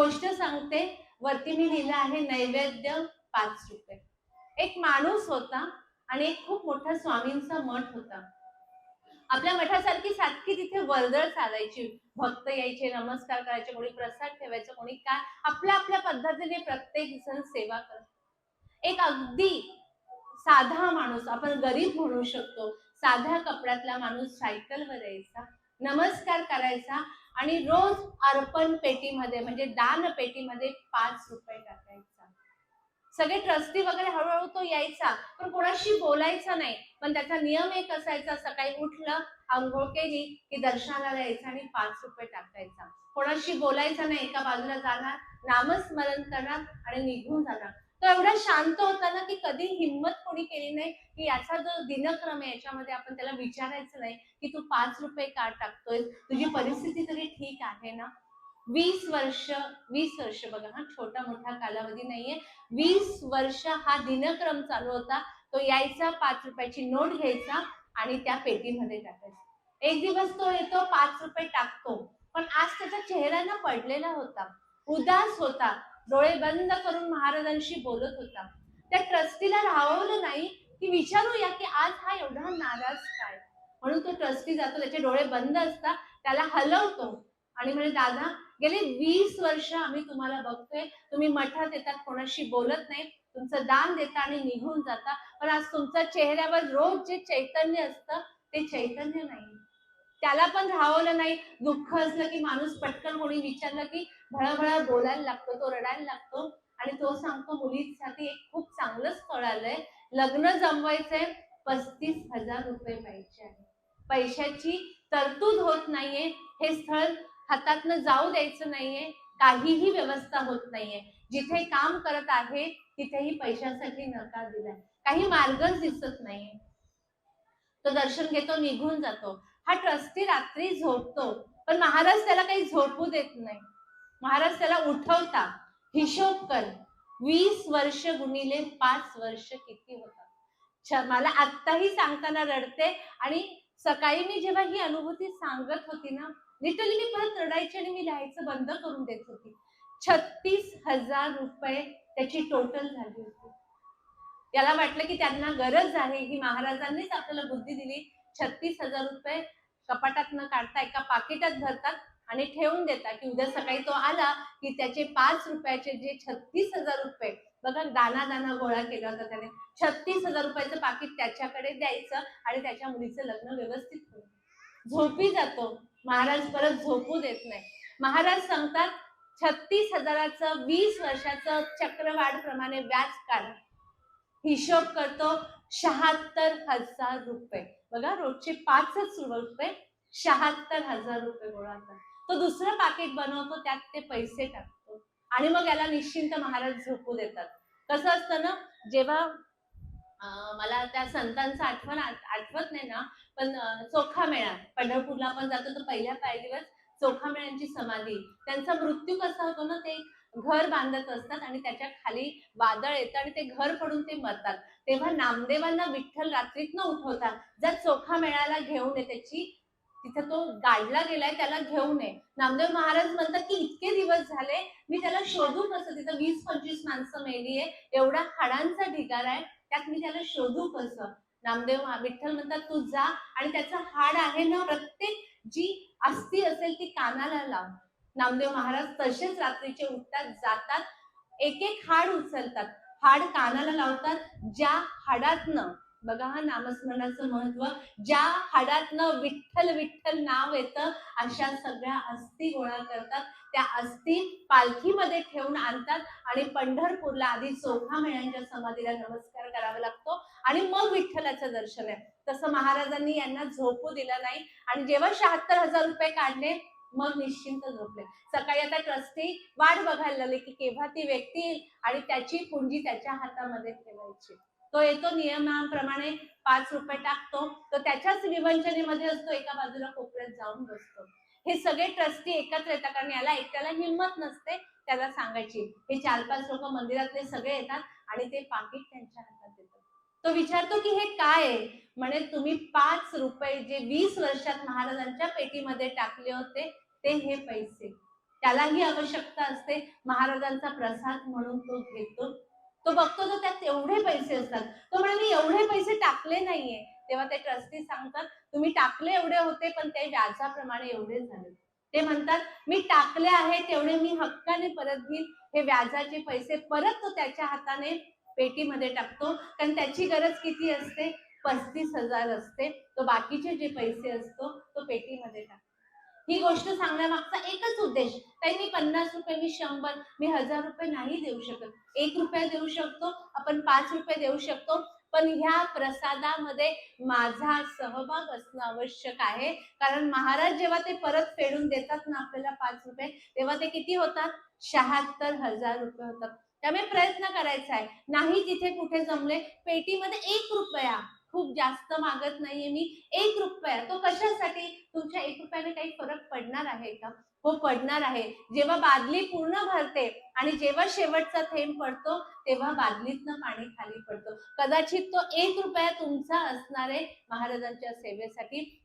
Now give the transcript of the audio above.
गोष्ट सांगते वरती मी लिहिलं आहे नैवेद्य पाच रुपये. एक माणूस होता आणि एक खूप मोठा स्वामींचा मठ होता. आपल्या मठासारखी सारखी तिथे वर्दळ चालायची. भक्त यायचे नमस्कार करायचे कोणी प्रसाद ठेवायचा कोणी काय. आपल्या आपल्या पद्धतीने प्रत्येक जण सेवा करत. एक अगदी साधा माणूस आपण गरीब म्हणू शकतो. साध्या कपड्यातला माणूस सायकलवर यायचा. नमस्कार करायचा. आणि रोज अर्पण पेटीमध्ये म्हणजे दान पेटीमध्ये पाच रुपये टाकायचा. सगळे ट्रस्टी वगैरे हळूहळू तो यायचा पण कोणाशी बोलायचा नाही. पण त्याचा नियम एक असायचा सकाळी उठलं आंघोळ केली की दर्शनाला यायचा आणि पाच रुपये टाकायचा. कोणाशी बोलायचा नाही एका बाजूला जाणार नामस्मरण करणार आणि निघून जाणार तो एवढा शांत होता ना की कधी हिंमत कोणी केली नाही की याचा जो दिनक्रम आहे याच्यामध्ये आपण त्याला विचारायचं नाही की तू पाच रुपये का टाकतोय तुझी परिस्थिती तरी ठीक आहे ना? वीस वर्ष वीस वर्ष बघा हा छोटा मोठा कालावधी नाहीये. वीस वर्ष हा दिनक्रम चालू होता. तो यायचा पाच रुपयाची नोट घ्यायचा आणि त्या पेटीमध्ये टाकायचा. एक दिवस तो येतो पाच रुपये टाकतो. पण आज त्याचा चेहरा ना पडलेला होता. उदास होता. डोळे बंद करून महाराजांशी बोलत होता. त्या ट्रस्टीला राहवलं नाही की विचारूया की आज हा एवढा नाराज काय? म्हणून तो ट्रस्टी जातो त्याचे डोळे बंद असतात त्याला हलवतो. आणि म्हणजे दादा गेले वीस वर्ष आम्ही तुम्हाला बघतोय. तुम्ही मठात येतात कोणाशी बोलत नाही. तुमचं दान देता आणि निघून जाता. पण आज तुमच्या चेहऱ्यावर रोज जे चैतन्य असतं ते चैतन्य नाही. त्याला पण राहवलं नाही. दुःख असलं की माणूस पटकन कोणी विचारलं की भळभळ बोलायला लागतो तो रडायला लागतो. आणि तो सांगतो मुलीसाठी एक खूप चांगलं स्थळ आलंय. लग्न जमवायचंय पस्तीस हजार रुपये पाहिजे आहे. पैशाची तरतूद होत नाहीये. हे स्थळ हातातनं जाऊ द्यायचं नाहीये. काहीही व्यवस्था होत नाहीये. जिथे काम करत आहे तिथेही पैशासाठी नकार दिलाय. काही मार्गच दिसत नाहीये. तो दर्शन घेतो निघून जातो. हा ट्रस्टी रात्री झोपतो. पण महाराज त्याला काही झोपू देत नाही. महाराज त्याला उठवता हिशोब कर. वीस वर्ष गुणिले पाच वर्ष किती होतात? मला आत्ताही सांगताना रडते आणि सकाळी मी जेव्हा ही अनुभूती सांगत होती ना लिटरली मी परत रडायची आणि मी लिहायचं बंद करून देत होती. छत्तीस हजार रुपये त्याची टोटल झाली होती. याला वाटलं की त्यांना गरज आहे. ही महाराजांनीच आपल्याला बुद्धी दिली. छत्तीस हजार रुपये कपाटात न काढता एका पाकिटात भरतात आणि ठेवून देतात की उद्या सकाळी तो आला की त्याचे पाच रुपयाचे जे छत्तीस हजार रुपये बघा दाना दाना गोळा केला होता त्याने. छत्तीस हजार रुपयाचं पाकिट त्याच्याकडे द्यायचं आणि त्याच्या मुलीचं लग्न व्यवस्थित होईल. झोपी जातो. महाराज परत झोपू देत नाही. महाराज सांगतात छत्तीस हजाराचं वीस वर्षाचं चक्रवाढ प्रमाणे व्याज काढ. हिशोब करतो शहात्तर हजार रुपये. बघा रोजचे पाचच रुपये शहात्तर हजार रुपये गोळा तो दुसरं पाकिट बनवतो त्यात ते पैसे टाकतो. आणि मग याला निश्चिंत महाराज झोपू देतात. कसं असतं ना जेव्हा मला त्या संतांचं आठवण आठवत नाही ना पण चोखा मेळा. पंढरपूरला आपण जातो तर पहिल्या पायरीवर चोखा मेळ्यांची समाधी. त्यांचा मृत्यू कसा होतो ना ते घर बांधत असतात आणि त्याच्याखाली वादळ येतं आणि ते घर पडून ते मरतात. तेव्हा नामदेवांना विठ्ठल रात्रीतनं उठवतात. जर चोखा मेळाला घेऊन ये त्याची तिथे तो गाडला गेलाय त्याला घेऊन ये. नामदेव महाराज म्हणतात की इतके दिवस झाले मी त्याला शोधू कसं तिथं वीस पंचवीस माणसं मेली आहे एवढा हाडांचा ढिगार आहे त्यात मी त्याला शोधू कसं? नामदेव विठ्ठल म्हणतात तू जा आणि त्याचं हाड आहे ना प्रत्येक जी अस्थि असेल ती कानाला लाव. नामदेव महाराज तसेच रात्रीचे उठतात जातात. एक एक हाड उचलतात. हाड कानाला लावतात. ज्या हाडातनं बघा हा नामस्मरणाचं महत्त्व ज्या हाडातनं विठ्ठल विठ्ठल नाव येतं अशा सगळ्या अस्थी गोळा करतात. त्या अस्थी पालखीमध्ये ठेवून आणतात आणि पंढरपूरला आधी चोखा मेळ्यांच्या समाधीला नमस्कार करावा लागतो आणि मग विठ्ठलाचं दर्शन आहे. तसं महाराजांनी यांना झोपू दिलं नाही. आणि जेव्हा शहात्तर हजार रुपये काढले मग निश्चिंत झोपले. सकाळी आता ट्रस्टी वाट बघायला लागले की केव्हा ती व्यक्ती येईल आणि त्याची पुंजी त्याच्या हातामध्ये ठेवायची. तो येतो नियमाप्रमाणे पाच रुपये टाकतो तो त्याच्याच विवंचनेमध्ये असतो एका बाजूला कोपऱ्यात जाऊन बसतो. हे सगळे ट्रस्टी एकत्र येतात कारण याला एकट्याला हिंमत नसते त्याला सांगायची. हे चार पाच लोक मंदिरातले सगळे येतात आणि ते पाकिट त्यांच्या हातात येतात तो विचारतो की हे काय आहे? म्हणे तुम्ही पाच रुपये जे वीस वर्षात महाराजांच्या पेटीमध्ये टाकले होते ते हे पैसे. त्यालाही आवश्यकता असते. महाराजांचा प्रसाद म्हणून तो घेतो. तो बघतो तो त्यात एवढे पैसे असतात. तो म्हणे मी एवढे पैसे टाकले नाहीये. तेव्हा ते ट्रस्टी सांगतात तुम्ही टाकले एवढे होते पण ते व्याजाप्रमाणे एवढे झाले. ते म्हणतात मी टाकले आहे तेवढे मी हक्काने परत घेईन हे व्याजाचे पैसे परत तो त्याच्या हाताने पेटीमध्ये टाकतो. कारण त्याची गरज किती असते? पस्तीस हजार असते. तो बाकीचे जे पैसे असतो तो पेटीमध्ये टाकतो. ही गोष्ट सांगण्यामागचा एकच उद्देश त्यांनी मी पन्नास रुपये मी शंभर मी हजार रुपये नाही देऊ शकत. एक रुपया देऊ शकतो आपण पाच रुपये देऊ शकतो. पण ह्या प्रसादामध्ये माझा सहभाग असणं आवश्यक आहे. कारण महाराज जेव्हा ते परत फेडून देतात ना आपल्याला पाच रुपये तेव्हा ते किती होतात? शहात्तर हजार रुपये होतात. त्यामुळे प्रयत्न करायचा आहे. नाही तिथे कुठे जमले पेटीमध्ये एक रुपया. खूप जास्त मागत नाहीये मी. एक रुपया. तो कशासाठी? तुमच्या एक रुपयाने काही फरक पडणार आहे का? हो पडणार आहे. जेव्हा बादली पूर्ण भरते आणि जेव्हा शेवटचा थेंब पडतो तेव्हा बादलीतनं पाणी खाली पडतो. कदाचित तो एक रुपया तुमचा असणार आहे महाराजांच्या सेवेसाठी.